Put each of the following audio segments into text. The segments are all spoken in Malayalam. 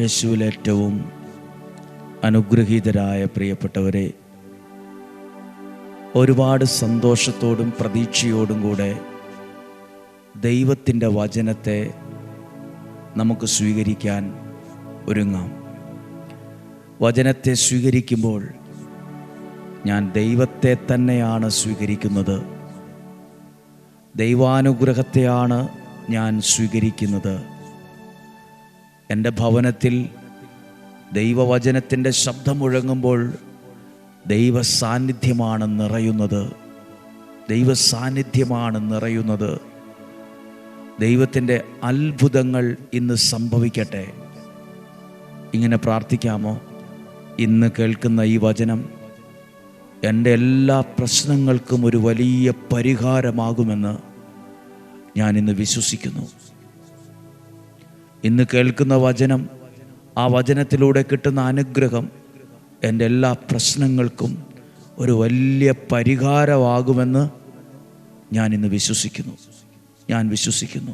യേശുവിൽ ഏറ്റവും അനുഗ്രഹീതരായ പ്രിയപ്പെട്ടവരെ ഒരുപാട് സന്തോഷത്തോടും പ്രതീക്ഷയോടും കൂടെ ദൈവത്തിന്റെ വചനത്തെ നമുക്ക് സ്വീകരിക്കാൻ ഒരുങ്ങാം. വചനത്തെ സ്വീകരിക്കുമ്പോൾ ഞാൻ ദൈവത്തെ തന്നെയാണ് സ്വീകരിക്കുന്നത്. ദൈവാനുഗ്രഹത്തെയാണ് ഞാൻ സ്വീകരിക്കുന്നത്. എന്റെ ഭവനത്തിൽ ദൈവവചനത്തിന്റെ ശബ്ദം മുഴങ്ങുമ്പോൾ ദൈവ സാന്നിധ്യമാണ് നിറയുന്നത്. ദൈവ സാന്നിധ്യമാണ് നിറയുന്നത്. ദൈവത്തിന്റെ അത്ഭുതങ്ങൾ ഇന്ന് സംഭവിക്കട്ടെ. ഇങ്ങനെ പ്രാർത്ഥിക്കാമോ? ഇന്ന് കേൾക്കുന്ന ഈ വചനം എന്റെ എല്ലാ പ്രശ്നങ്ങൾക്കും ഒരു വലിയ പരിഹാരമാകുമെന്ന് ഞാൻ ഇന്ന് വിശ്വസിക്കുന്നു. ഇന്ന് കേൾക്കുന്ന വചനം ആ വചനത്തിലൂടെ കിട്ടുന്ന അനുഗ്രഹം എന്റെ എല്ലാ പ്രശ്നങ്ങൾക്കും ഒരു വലിയ പരിഹാരമാകുമെന്ന് ഞാൻ ഇന്ന് വിശ്വസിക്കുന്നു. ഞാൻ വിശ്വസിക്കുന്നു.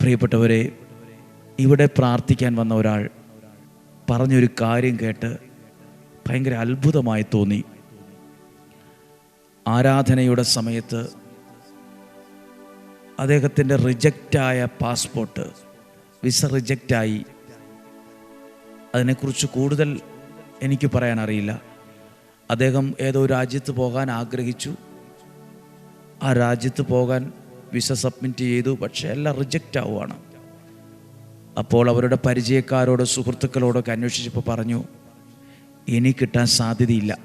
പ്രിയപ്പെട്ടവരെ ഇവിടെ പ്രാർത്ഥിക്കാൻ വന്ന ഒരാൾ പറഞ്ഞൊരു കാര്യം കേട്ട് ഭയങ്കര അത്ഭുതമായി തോന്നി. ആരാധനയുടെ സമയത്ത് അദ്ദേഹത്തിന്റെ റിജക്റ്റായ പാസ്പോർട്ട് വിസ റിജക്റ്റായി. അതിനെക്കുറിച്ച് കൂടുതൽ എനിക്ക് പറയാൻ അറിയില്ല അദ്ദേഹം ഏതോ രാജ്യത്ത് പോകാൻ ആഗ്രഹിച്ചു. ആ രാജ്യത്ത് പോകാൻ വിസ സബ്മിറ്റ് ചെയ്തു പക്ഷേ എല്ലാം റിജക്റ്റ് ആവുകയാണ് അപ്പോൾ അവരുടെ പരിചയക്കാരോട് സുഹൃത്തുക്കളോടൊക്കെ അന്വേഷിച്ചപ്പോൾ പറഞ്ഞു ഇനി കിട്ടാൻ സാധ്യതയില്ല.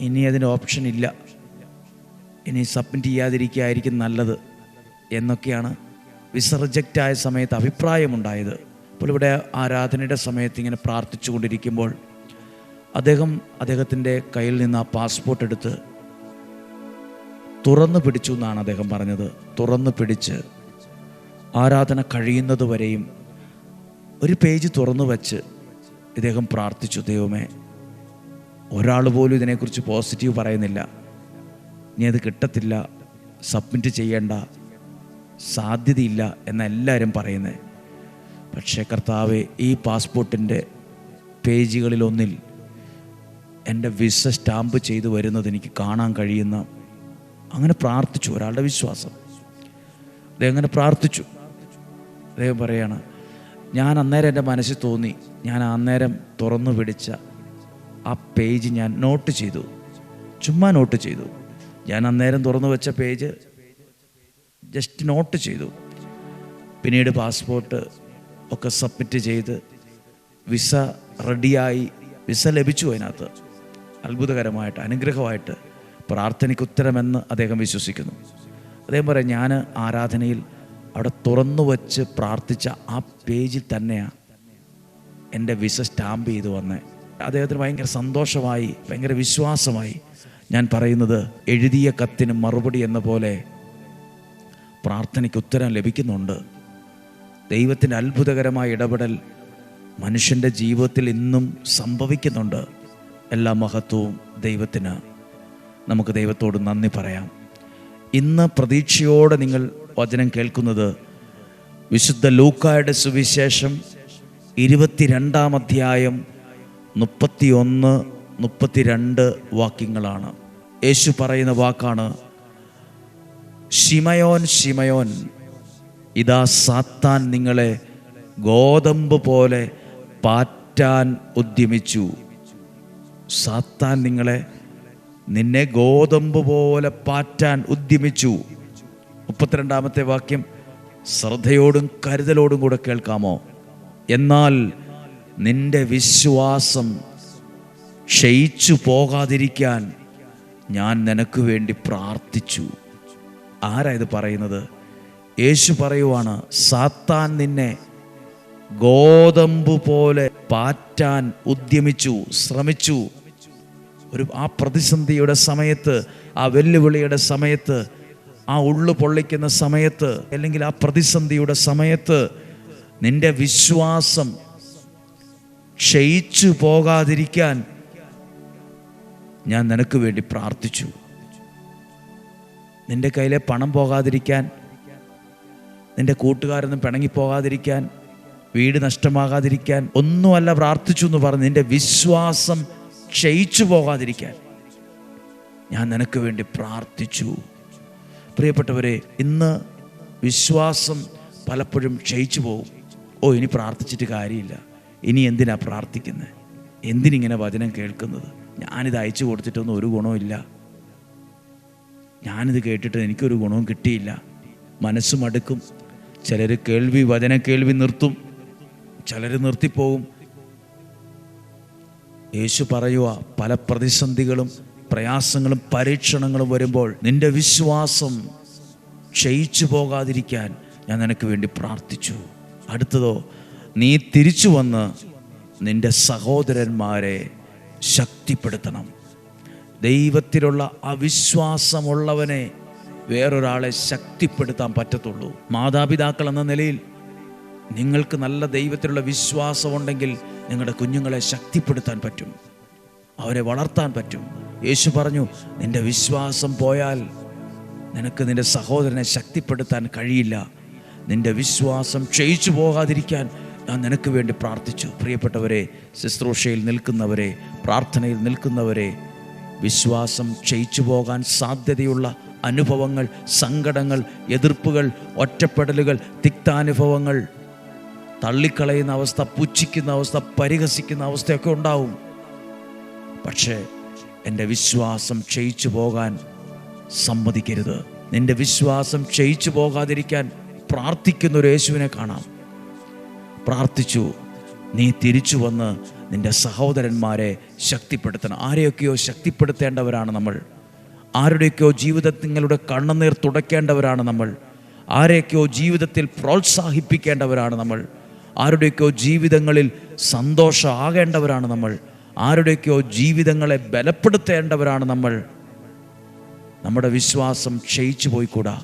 ഇനി അതിന് ഓപ്ഷൻ ഇല്ല. ഇനി സബ്മിറ്റ് ചെയ്യാതിരിക്കുകയായിരിക്കും നല്ലത്. എന്നൊക്കെയാണ് വിസർജക്റ്റായ സമയത്ത് അഭിപ്രായമുണ്ടായത്. അപ്പോൾ ഇവിടെ ആരാധനയുടെ സമയത്ത് ഇങ്ങനെ പ്രാർത്ഥിച്ചു കൊണ്ടിരിക്കുമ്പോൾ അദ്ദേഹം അദ്ദേഹത്തിന്റെ കയ്യിൽ നിന്ന് ആ പാസ്പോർട്ട് എടുത്ത് തുറന്നു പിടിച്ചു എന്നാണ് അദ്ദേഹം പറഞ്ഞത്. തുറന്നു പിടിച്ച് ആരാധന കഴിയുന്നത് വരെയും ഒരു പേജ് തുറന്നു വച്ച് ഇദ്ദേഹം പ്രാർത്ഥിച്ചു ദൈവമേ ഒരാൾ പോലും ഇതിനെക്കുറിച്ച് പോസിറ്റീവ് പറയുന്നില്ല. ഇനി അത് കിട്ടത്തില്ല. സബ്മിറ്റ് ചെയ്യേണ്ട. സാധ്യതയില്ല എന്നെല്ലാവരും പറയുന്നത് പക്ഷേ കർത്താവ് ഈ പാസ്പോർട്ടിന്റെ പേജുകളിലൊന്നിൽ എന്റെ വിസ സ്റ്റാമ്പ് ചെയ്തു വരുന്നത് എനിക്ക് കാണാൻ കഴിയുന്ന അങ്ങനെ പ്രാർത്ഥിച്ചു ഒരാളുടെ വിശ്വാസം. അദ്ദേഹം അങ്ങനെ പ്രാർത്ഥിച്ചു. അദ്ദേഹം പറയാണ് ഞാൻ അന്നേരം എന്റെ മനസ്സിൽ തോന്നി ഞാൻ അന്നേരം തുറന്നു പിടിച്ച ആ പേജ് ഞാൻ നോട്ട് ചെയ്തു. ചുമ്മാ നോട്ട് ചെയ്തു. ഞാൻ അന്നേരം തുറന്നു വെച്ച പേജ് ജസ്റ്റ് നോട്ട് ചെയ്തു. പിന്നീട് പാസ്പോർട്ട് ഒക്കെ സബ്മിറ്റ് ചെയ്ത് വിസ റെഡിയായി. വിസ ലഭിച്ചു അതിനകത്ത്. അത്ഭുതകരമായിട്ട് അനുഗ്രഹമായിട്ട് പ്രാർത്ഥനയ്ക്ക് ഉത്തരമെന്ന് അദ്ദേഹം വിശ്വസിക്കുന്നു. അദ്ദേഹം പറയാം ഞാൻ ആരാധനയിൽ അവിടെ തുറന്നു വച്ച് പ്രാർത്ഥിച്ച ആ പേജിൽ തന്നെയാണ് എന്റെ വിസ സ്റ്റാമ്പ് ചെയ്ത് വന്നേ. അദ്ദേഹത്തിന് ഭയങ്കര സന്തോഷമായി ഭയങ്കര വിശ്വാസമായി ഞാൻ പറയുന്നത് എഴുതിയ കത്തിന് മറുപടി എന്ന പോലെ പ്രാർത്ഥനയ്ക്ക് ഉത്തരം ലഭിക്കുന്നുണ്ട്. ദൈവത്തിന്റെ അത്ഭുതകരമായ ഇടപെടൽ മനുഷ്യന്റെ ജീവിതത്തിൽ ഇന്നും സംഭവിക്കുന്നുണ്ട്. എല്ലാ മഹത്വവും ദൈവത്തിന്. നമുക്ക് ദൈവത്തോട് നന്ദി പറയാം. ഇന്ന് പ്രതീക്ഷയോടെ നിങ്ങൾ വചനം കേൾക്കുന്നത് വിശുദ്ധ ലൂക്കായുടെ സുവിശേഷം ഇരുപത്തിരണ്ടാം അധ്യായം മുപ്പത്തിയൊന്ന് മുപ്പത്തിരണ്ട് വാക്യങ്ങളാണ്. യേശു പറയുന്ന വാക്കാണ് ഷിമയോൻ ഷിമയോൻ ഇതാ സാത്താൻ നിങ്ങളെ ഗോതമ്പ് പോലെ പാറ്റാൻ ഉദ്യമിച്ചു. സാത്താൻ നിങ്ങളെ നിന്നെ ഗോതമ്പ് പോലെ പാറ്റാൻ ഉദ്യമിച്ചു. മുപ്പത്തിരണ്ടാമത്തെ വാക്യം ശ്രദ്ധയോടും കരുതലോടും കൂടെ കേൾക്കാമോ? എന്നാൽ നിന്റെ വിശ്വാസം ക്ഷയിച്ചു പോകാതിരിക്കാൻ ഞാൻ നിനക്ക് വേണ്ടി പ്രാർത്ഥിച്ചു. ആരാ ഇത് പറയുന്നത്? യേശു പറയുവാണ് സാത്താൻ നിന്നെ ഗോതമ്പ് പോലെ പാറ്റാൻ ഉദ്യമിച്ചു ശ്രമിച്ചു. ഒരു ആ പ്രതിസന്ധിയുടെ സമയത്ത് ആ വെല്ലുവിളിയുടെ സമയത്ത് ആ ഉള്ളു പൊള്ളിക്കുന്ന സമയത്ത് അല്ലെങ്കിൽ ആ പ്രതിസന്ധിയുടെ സമയത്ത് നിന്റെ വിശ്വാസം ക്ഷയിച്ചു പോകാതിരിക്കാൻ ഞാൻ നിനക്ക് വേണ്ടി പ്രാർത്ഥിച്ചു. നിന്റെ കയ്യിലെ പണം പോകാതിരിക്കാൻ നിന്റെ കൂട്ടുകാരൊന്നും പിണങ്ങിപ്പോകാതിരിക്കാൻ വീട് നഷ്ടമാകാതിരിക്കാൻ ഒന്നുമല്ല പ്രാർത്ഥിച്ചു എന്ന് പറഞ്ഞ് നിന്റെ വിശ്വാസം ക്ഷയിച്ചു പോകാതിരിക്കാൻ ഞാൻ നിനക്ക് വേണ്ടി പ്രാർത്ഥിച്ചു. പ്രിയപ്പെട്ടവരെ ഇന്ന് വിശ്വാസം പലപ്പോഴും ക്ഷയിച്ചു പോകും. ഓ ഇനി പ്രാർത്ഥിച്ചിട്ട് കാര്യമില്ല. ഇനി എന്തിനാ പ്രാർത്ഥിക്കുന്നത് എന്തിനിങ്ങനെ വചനം കേൾക്കുന്നത്? ഞാനിത് അയച്ചു കൊടുത്തിട്ടൊന്നും ഒരു ഗുണമില്ല ഞാനിത് കേട്ടിട്ട് എനിക്കൊരു ഗുണവും കിട്ടിയില്ല. മനസ്സ് മടുക്കും. ചിലർ കേൾവി വചന കേൾവി നിർത്തും. ചിലർ നിർത്തിപ്പോവും യേശു പറയുക പല പ്രതിസന്ധികളും പ്രയാസങ്ങളും പരീക്ഷണങ്ങളും വരുമ്പോൾ നിന്റെ വിശ്വാസം ക്ഷയിച്ചു പോകാതിരിക്കാൻ ഞാൻ നിനക്ക് വേണ്ടി പ്രാർത്ഥിച്ചു. അടുത്തതോ നീ തിരിച്ചു വന്ന് നിന്റെ സഹോദരന്മാരെ ശക്തിപ്പെടുത്തണം. ദൈവത്തിലുള്ള അവിശ്വാസമുള്ളവനെ വേറൊരാളെ ശക്തിപ്പെടുത്താൻ പറ്റത്തുള്ളൂ. മാതാപിതാക്കൾ എന്ന നിലയിൽ നിങ്ങൾക്ക് നല്ല ദൈവത്തിലുള്ള വിശ്വാസമുണ്ടെങ്കിൽ നിങ്ങളുടെ കുഞ്ഞുങ്ങളെ ശക്തിപ്പെടുത്താൻ പറ്റും. അവരെ വളർത്താൻ പറ്റും. യേശു പറഞ്ഞു നിന്റെ വിശ്വാസം പോയാൽ നിനക്ക് നിന്റെ സഹോദരനെ ശക്തിപ്പെടുത്താൻ കഴിയില്ല. നിന്റെ വിശ്വാസം ക്ഷയിച്ചു പോകാതിരിക്കാൻ ഞാൻ നിനക്ക് വേണ്ടി പ്രാർത്ഥിച്ചു. പ്രിയപ്പെട്ടവരെ ശുശ്രൂഷയിൽ നിൽക്കുന്നവരെ പ്രാർത്ഥനയിൽ നിൽക്കുന്നവരെ വിശ്വാസം ക്ഷയിച്ചു പോകാൻ സാധ്യതയുള്ള അനുഭവങ്ങൾ സങ്കടങ്ങൾ എതിർപ്പുകൾ ഒറ്റപ്പെടലുകൾ തിക്താനുഭവങ്ങൾ തള്ളിക്കളയുന്ന അവസ്ഥ പുച്ഛിക്കുന്ന അവസ്ഥ പരിഹസിക്കുന്ന അവസ്ഥയൊക്കെ ഉണ്ടാവും. പക്ഷേ എന്റെ വിശ്വാസം ക്ഷയിച്ചു പോകാൻ സമ്മതിക്കരുത്. നിന്റെ വിശ്വാസം ക്ഷയിച്ചു പോകാതിരിക്കാൻ പ്രാർത്ഥിക്കുന്ന ഒരു യേശുവിനെ കാണാം. പ്രാർത്ഥിച്ചു നീ തിരിച്ചു വന്ന് നിന്റെ സഹോദരന്മാരെ ശക്തിപ്പെടുത്തണം. ആരെയൊക്കെയോ ശക്തിപ്പെടുത്തേണ്ടവരാണ് നമ്മൾ. ആരുടെയൊക്കെയോ ജീവിതത്തിൽ നിങ്ങളുടെ കണ്ണുനീർ തുടയ്ക്കേണ്ടവരാണ് നമ്മൾ. ആരെയൊക്കെയോ ജീവിതത്തിൽ പ്രോത്സാഹിപ്പിക്കേണ്ടവരാണ് നമ്മൾ. ആരുടെയൊക്കെയോ ജീവിതങ്ങളിൽ സന്തോഷമാകേണ്ടവരാണ് നമ്മൾ. ആരുടെയൊക്കെയോ ജീവിതങ്ങളെ ബലപ്പെടുത്തേണ്ടവരാണ് നമ്മൾ. നമ്മുടെ വിശ്വാസം ക്ഷയിച്ചു പോയിക്കൂടാ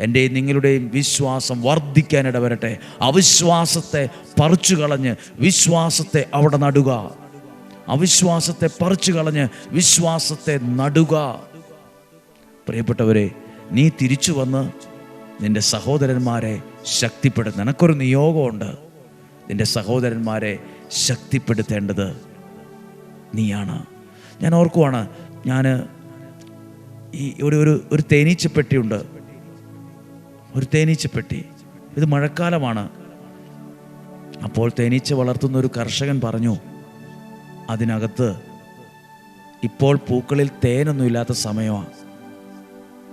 എന്റെയും നിങ്ങളുടെയും വിശ്വാസം വർദ്ധിക്കാനിട വരട്ടെ അവിശ്വാസത്തെ പറിച്ചു കളഞ്ഞ് വിശ്വാസത്തെ അവിടെ നടുക. അവിശ്വാസത്തെ പറിച്ചു കളഞ്ഞ് വിശ്വാസത്തെ നടുക. പ്രിയപ്പെട്ടവരെ നീ തിരിച്ചു വന്ന് നിന്റെ സഹോദരന്മാരെ ശക്തിപ്പെടുത്തുക നിനക്കൊരു നിയോഗമുണ്ട്. നിന്റെ സഹോദരന്മാരെ ശക്തിപ്പെടുത്തേണ്ടത് നീയാണ്. ഞാൻ ഓർക്കുവാണ് ഞാൻ ഈ ഒരു ഒരു ഒരു തേനീച്ചപ്പെട്ടിയുണ്ട്. ഒരു തേനീച്ചപ്പെട്ടി ഇത് മഴക്കാലമാണ്. അപ്പോൾ തേനീച്ച വളർത്തുന്ന ഒരു കർഷകൻ പറഞ്ഞു അതിനകത്ത് ഇപ്പോൾ പൂക്കളിൽ തേനൊന്നുമില്ലാത്ത സമയമാണ്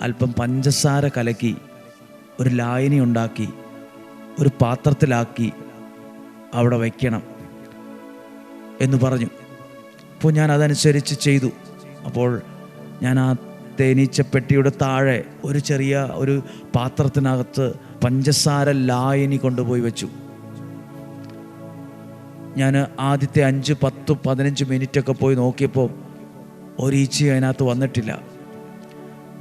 അല്പം പഞ്ചസാര കലക്കി ഒരു ലായനി ഉണ്ടാക്കി ഒരു പാത്രത്തിലാക്കി അവിടെ വയ്ക്കണം. എന്ന് പറഞ്ഞു. അപ്പോൾ ഞാൻ അതനുസരിച്ച് ചെയ്തു. അപ്പോൾ ഞാൻ ആ തേനീച്ചപ്പെട്ടിയുടെ താഴെ ഒരു ചെറിയ ഒരു പാത്രത്തിനകത്ത് പഞ്ചസാര ലായനി കൊണ്ടുപോയി വെച്ചു. ഞാൻ ആദ്യത്തെ അഞ്ച് പത്ത് പതിനഞ്ച് മിനിറ്റൊക്കെ പോയി നോക്കിയപ്പോൾ ഒരീച്ച അതിനകത്ത് വന്നിട്ടില്ല.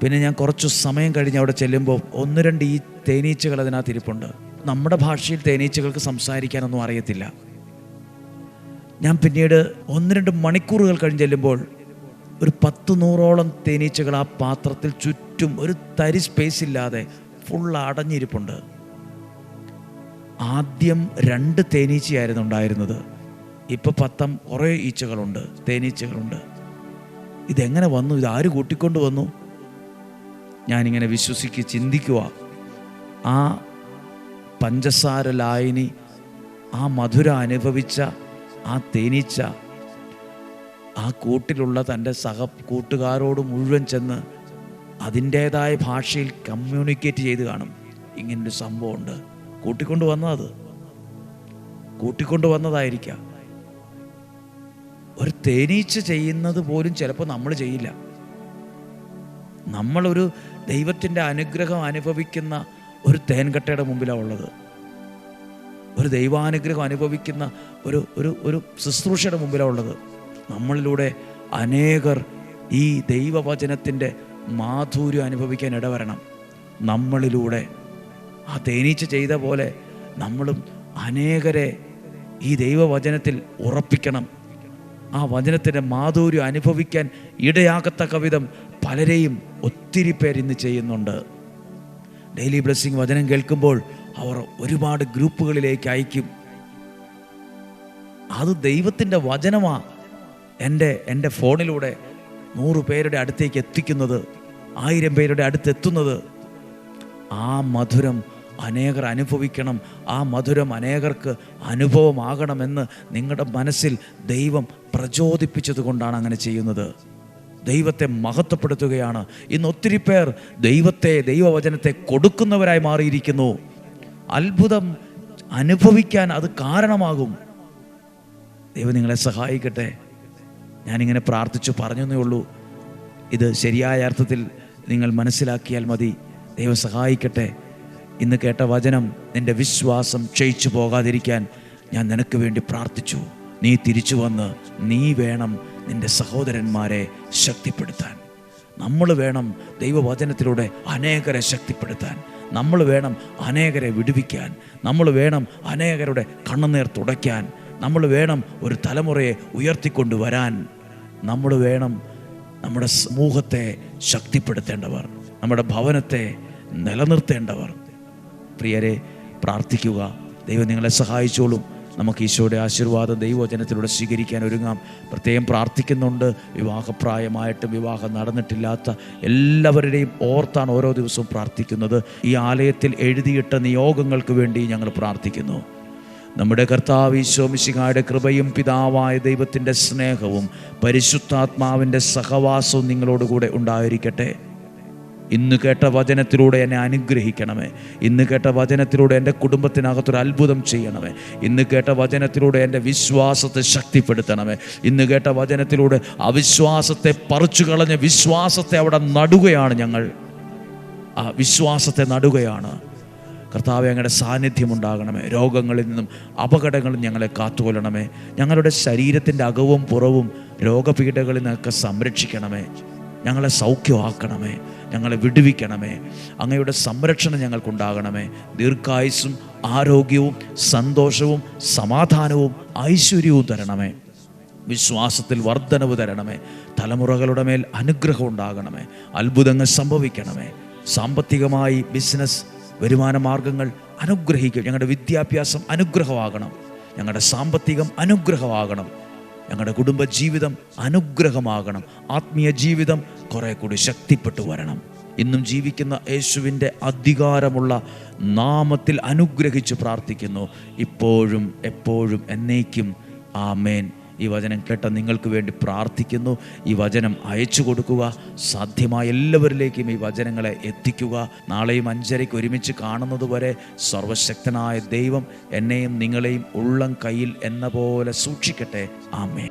പിന്നെ ഞാൻ കുറച്ച് സമയം കഴിഞ്ഞ് അവിടെ ചെല്ലുമ്പോൾ ഒന്ന് രണ്ട് ഈ തേനീച്ചകൾ അതിനകത്ത് ഇരിപ്പുണ്ട്. നമ്മുടെ ഭാഷയിൽ തേനീച്ചകൾക്ക് സംസാരിക്കാനൊന്നും അറിയത്തില്ല. ഞാൻ പിന്നീട് ഒന്ന് രണ്ട് മണിക്കൂറുകൾ കഴിഞ്ഞ് ചെല്ലുമ്പോൾ ഒരു പത്ത് നൂറോളം തേനീച്ചകൾ ആ പാത്രത്തിൽ ചുറ്റും ഒരു തരി സ്പേസ് ഇല്ലാതെ ഫുൾ അടഞ്ഞിരിപ്പുണ്ട്. ആദ്യം രണ്ട് തേനീച്ചയായിരുന്നു ഉണ്ടായിരുന്നത്. ഇപ്പൊ പത്തം കുറേ ഈച്ചകളുണ്ട് തേനീച്ചകളുണ്ട്. ഇതെങ്ങനെ വന്നു? ഇത് ആര് കൂട്ടിക്കൊണ്ട് വന്നു? ഞാനിങ്ങനെ വിശ്വസിക്കുക ചിന്തിക്കുക ആ പഞ്ചസാര ലായനി ആ മധുര അനുഭവിച്ച ആ തേനീച്ച ആ കൂട്ടിലുള്ള തന്റെ സഹ കൂട്ടുകാരോട് മുഴുവൻ ചെന്ന് അതിന്റേതായ ഭാഷയിൽ കമ്മ്യൂണിക്കേറ്റ് ചെയ്ത് കാണും. ഇങ്ങനൊരു സംഭവമുണ്ട്. കൂട്ടിക്കൊണ്ട് വന്നത് കൂട്ടിക്കൊണ്ട് വന്നതായിരിക്കാം. ഒരു തേനീച്ച ചെയ്യുന്നത് പോലും ചിലപ്പോൾ നമ്മൾ ചെയ്യില്ല. നമ്മളൊരു ദൈവത്തിന്റെ അനുഗ്രഹം അനുഭവിക്കുന്ന ഒരു തേൻകട്ടയുടെ മുമ്പിലാണ് ഉള്ളത്. ഒരു ദൈവാനുഗ്രഹം അനുഭവിക്കുന്ന ഒരു ഒരു ഒരു ശുശ്രൂഷയുടെ മുമ്പിലാണ് ഉള്ളത്. നമ്മളിലൂടെ അനേകർ ഈ ദൈവവചനത്തിന്റെ മാധുര്യം അനുഭവിക്കാൻ ഇടവരണം. നമ്മളിലൂടെ ആ തേനീച്ച ചെയ്ത പോലെ നമ്മളും അനേകരെ ഈ ദൈവവചനത്തിൽ ഉറപ്പിക്കണം. ആ വചനത്തിന്റെ മാധുര്യം അനുഭവിക്കാൻ ഇടയാകത്തക്ക വിധം പലരെയും ഒത്തിരി പേർ ഇന്ന് ചെയ്യുന്നുണ്ട്. ഡെയിലി ബ്ലെസ്സിങ് വചനം കേൾക്കുമ്പോൾ അവർ ഒരുപാട് ഗ്രൂപ്പുകളിലേക്ക് അയക്കും. അത് ദൈവത്തിന്റെ വചനമാ. എന്റെ എന്റെ ഫോണിലൂടെ നൂറ് പേരുടെ അടുത്തേക്ക് എത്തിക്കുന്നത് ആയിരം പേരുടെ അടുത്ത് എത്തുന്നത്. ആ മധുരം അനേകർ അനുഭവിക്കണം. ആ മധുരം അനേകർക്ക് അനുഭവമാകണമെന്ന് നിങ്ങളുടെ മനസ്സിൽ ദൈവം പ്രചോദിപ്പിച്ചത് കൊണ്ടാണ് അങ്ങനെ ചെയ്യുന്നത്. ദൈവത്തെ മഹത്വപ്പെടുത്തുകയാണ്. ഇന്ന് ഒത്തിരി പേർ ദൈവത്തെ ദൈവവചനത്തെ കൊടുക്കുന്നവരായി മാറിയിരിക്കുന്നു. അത്ഭുതം അനുഭവിക്കാൻ അത് കാരണമാകും. ദൈവം നിങ്ങളെ സഹായിക്കട്ടെ. ഞാനിങ്ങനെ പ്രാർത്ഥിച്ചു പറഞ്ഞേ ഉള്ളൂ. ഇത് ശരിയായ അർത്ഥത്തിൽ നിങ്ങൾ മനസ്സിലാക്കിയാൽ മതി. ദൈവം സഹായിക്കട്ടെ. ഇന്ന് കേട്ട വചനം നിന്റെ വിശ്വാസം ക്ഷയിച്ചു പോകാതിരിക്കാൻ ഞാൻ നിനക്ക് വേണ്ടി പ്രാർത്ഥിച്ചു. നീ തിരിച്ചു വന്ന് നീ വേണം നിന്റെ സഹോദരന്മാരെ ശക്തിപ്പെടുത്താൻ. നമ്മൾ വേണം ദൈവവചനത്തിലൂടെ അനേകരെ ശക്തിപ്പെടുത്താൻ. നമ്മൾ വേണം അനേകരെ വിടുവിക്കാൻ. നമ്മൾ വേണം അനേകരുടെ കണ്ണുനീർ തുടയ്ക്കാൻ. നമ്മൾ വേണം ഒരു തലമുറയെ ഉയർത്തിക്കൊണ്ടുവരാൻ നമ്മൾ വേണം നമ്മുടെ സമൂഹത്തെ ശക്തിപ്പെടുത്തേണ്ടവർ നമ്മുടെ ഭവനത്തെ നിലനിർത്തേണ്ടവർ. പ്രിയരെ പ്രാർത്ഥിക്കുക. ദൈവം നിങ്ങളെ സഹായിച്ചോളും. നമുക്ക് ഈശോയുടെ ആശീർവാദം ദൈവവചനത്തിലൂടെ സ്വീകരിക്കാൻ ഒരുങ്ങാം. പ്രത്യേകം പ്രാർത്ഥിക്കുന്നുണ്ട്. വിവാഹപ്രായമായിട്ടും വിവാഹം നടന്നിട്ടില്ലാത്ത എല്ലാവരുടെയും ഓർത്താണ് ഓരോ ദിവസവും പ്രാർത്ഥിക്കുന്നത്. ഈ ആലയത്തിൽ എഴുതിയിട്ട നിയോഗങ്ങൾക്ക് വേണ്ടി ഞങ്ങൾ പ്രാർത്ഥിക്കുന്നു. നമ്മുടെ കർത്താവ് ഈശോമിശിഹായുടെ കൃപയും പിതാവായ ദൈവത്തിന്റെ സ്നേഹവും പരിശുദ്ധാത്മാവിന്റെ സഹവാസവും നിങ്ങളോടുകൂടെ ഉണ്ടായിരിക്കട്ടെ. ഇന്ന് കേട്ട വചനത്തിലൂടെ എന്നെ അനുഗ്രഹിക്കണമേ. ഇന്ന് കേട്ട വചനത്തിലൂടെ എന്റെ കുടുംബത്തിനകത്തൊരു അത്ഭുതം ചെയ്യണമേ. ഇന്ന് കേട്ട വചനത്തിലൂടെ എന്റെ വിശ്വാസത്തെ ശക്തിപ്പെടുത്തണമേ. ഇന്ന് കേട്ട വചനത്തിലൂടെ അവിശ്വാസത്തെ പറിച്ചു കളഞ്ഞ് വിശ്വാസത്തെ അവിടെ നടുകയാണ് ഞങ്ങൾ. ആ വിശ്വാസത്തെ നടുകയാണ്. കർത്താവെ ഞങ്ങളുടെ സാന്നിധ്യം ഉണ്ടാകണമേ. രോഗങ്ങളിൽ നിന്നും അപകടങ്ങളിൽ ഞങ്ങളെ കാത്തുകൊല്ലണമേ ഞങ്ങളുടെ ശരീരത്തിന്റെ അകവും പുറവും രോഗപീഠകളിൽ നിന്നൊക്കെ സംരക്ഷിക്കണമേ. ഞങ്ങളെ സൗഖ്യമാക്കണമേ. ഞങ്ങളെ വിടുവിക്കണമേ. അങ്ങയുടെ സംരക്ഷണം ഞങ്ങൾക്കുണ്ടാകണമേ. ദീർഘായുസ്സും ആരോഗ്യവും സന്തോഷവും സമാധാനവും ഐശ്വര്യവും തരണമേ. വിശ്വാസത്തിൽ വർധനവ് തരണമേ. തലമുറകളുടെ മേൽ അനുഗ്രഹം ഉണ്ടാകണമേ. അത്ഭുതങ്ങൾ സംഭവിക്കണമേ. സാമ്പത്തികമായി ബിസിനസ് വരുമാന മാർഗങ്ങൾ അനുഗ്രഹിക്കും ഞങ്ങളുടെ വിദ്യാഭ്യാസം അനുഗ്രഹമാകണം. ഞങ്ങളുടെ സാമ്പത്തികം അനുഗ്രഹമാകണം. ഞങ്ങളുടെ കുടുംബജീവിതം അനുഗ്രഹമാകണം. ആത്മീയ ജീവിതം കുറെ കൂടി ശക്തിപ്പെട്ടു വരണം. ഇന്നും ജീവിക്കുന്ന യേശുവിന്റെ അധികാരമുള്ള നാമത്തിൽ അനുഗ്രഹിച്ച് പ്രാർത്ഥിക്കുന്നു. ഇപ്പോഴും എപ്പോഴും എന്നേക്കും. ആമേൻ. ഈ വചനം കേട്ട നിങ്ങൾക്ക് വേണ്ടി പ്രാർത്ഥിക്കുന്നു. ഈ വചനം അയച്ചു കൊടുക്കുക. സാധ്യമായ എല്ലാവരിലേക്കും ഈ വചനങ്ങളെ എത്തിക്കുക. നാളെയും അഞ്ചരയ്ക്ക് ഒരുമിച്ച് കാണുന്നത് വരെ സർവശക്തനായ ദൈവം എന്നെയും നിങ്ങളെയും ഉള്ളം കയ്യിൽ എന്ന പോലെ സൂക്ഷിക്കട്ടെ. ആമേ